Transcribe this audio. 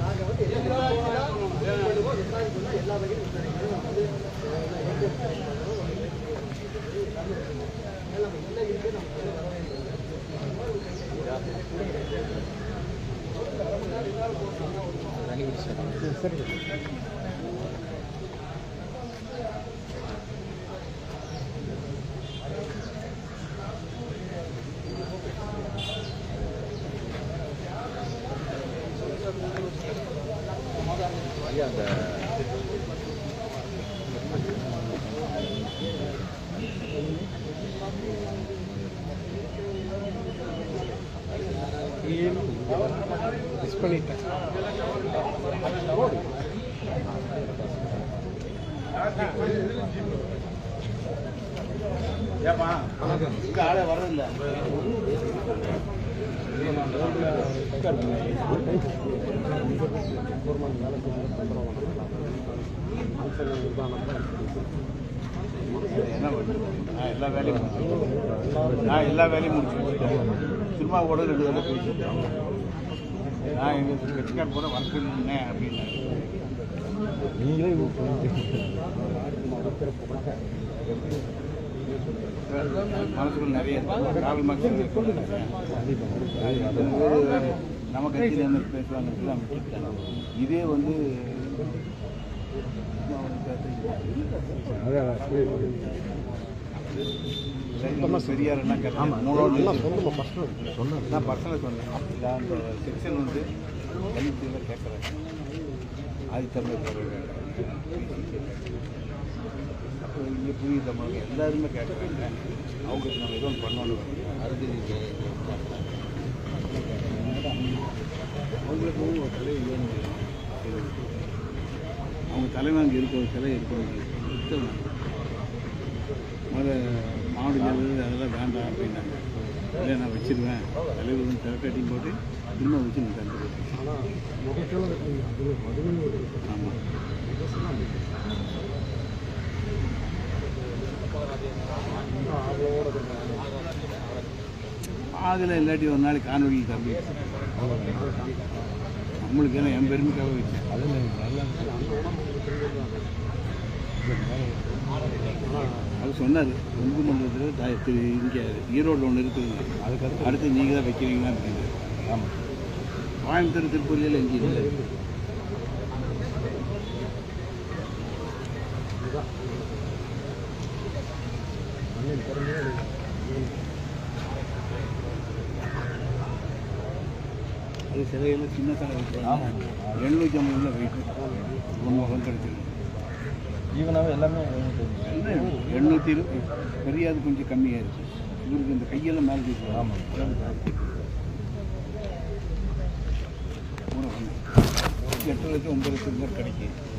நாங்க வந்து எல்லா வகையிலும் எல்லா வகையிலும் Yeah, the... மிஸ் பண்ணிட்டேன் ஏப்பா இங்க ஆளே வர்றதில்ல என்ன பண்றது? எல்லா வேலையும் முடிச்சிட்டேன். நான் எல்லா வேலையும் முடிச்சு திரும்ப கூட ரெண்டு வேலை பேசிட்டேன் நான் எங்கள் கட்சிக்கார் கூட வரப்பில்லை அப்படின்னு. நீங்களே மனசுக்குள்ள நிறைய. ராகுல் மக்கள் நம்ம கட்சியில் என்ன பேசுவாங்க. எல்லாம் விட்டுட்டேன். இதே வந்து பெரியார் என்ன கேட்டாங்க மூணோடு சொன்னேன் நான் பர்சனலாக சொன்னேன். இல்லை அந்த செக்ஷன் வந்து எழுத்துல கேட்குறேன் அது தமிழ் அப்போ இங்கே புதிய தமிழ் எல்லாருமே கேட்குறாங்க அவங்களுக்கு நம்ம எதுவும் பண்ணணும். அதுக்கு அவங்களுக்கு ஒரு கலை வேணும். அவங்க தலைமை அங்கே இருக்க ஒரு சிலை இருக்கணும். அதனால் மாவட்ட ஜெயலலிதா அதெல்லாம் வேண்டாம் அப்படின்னாங்க. இல்லை நான் வச்சிருவேன். தலைவர் வந்து திரட்டாட்டியும் போட்டு திரும்ப வச்சு நான் தந்துடுவேன் ஆமாம் அதில் இல்லாட்டி ஒரு நாளைக்கு காணொலியில் தம்பி நம்மளுக்கு என்ன என் பெருமைக்காக வச்சேன் அதில் நல்லா அது சொன்னார் கொங்கு மண்டலத்தில் இங்கே ஈரோடு ஒன்று இருக்குது. அதுக்கு அடுத்து நீங்கள் தான் வைக்கிறீங்களா அப்படின்னு ஆமாம் கோயம்புத்தூர் திருப்பதியில் எங்கேயும் இல்லை. அது சிலையெல்லாம் சின்ன சிலை ஆமாம். வைக்கிறாங்க எழுநூற்றி ஐம்பதுல வெயிட் ஒன்று வகம் கிடச்சிருக்கு ஈவனாகவே எல்லாமே எண்ணூற்றி இரு பெரியாது கொஞ்சம் கம்மியாக இருக்குது இவருக்கு இந்த கையெல்லாம் மேலே தூக்கி ஆமாம். எட்டு லட்சம் ஒன்பது லட்சம் தான் கிடைக்கும்.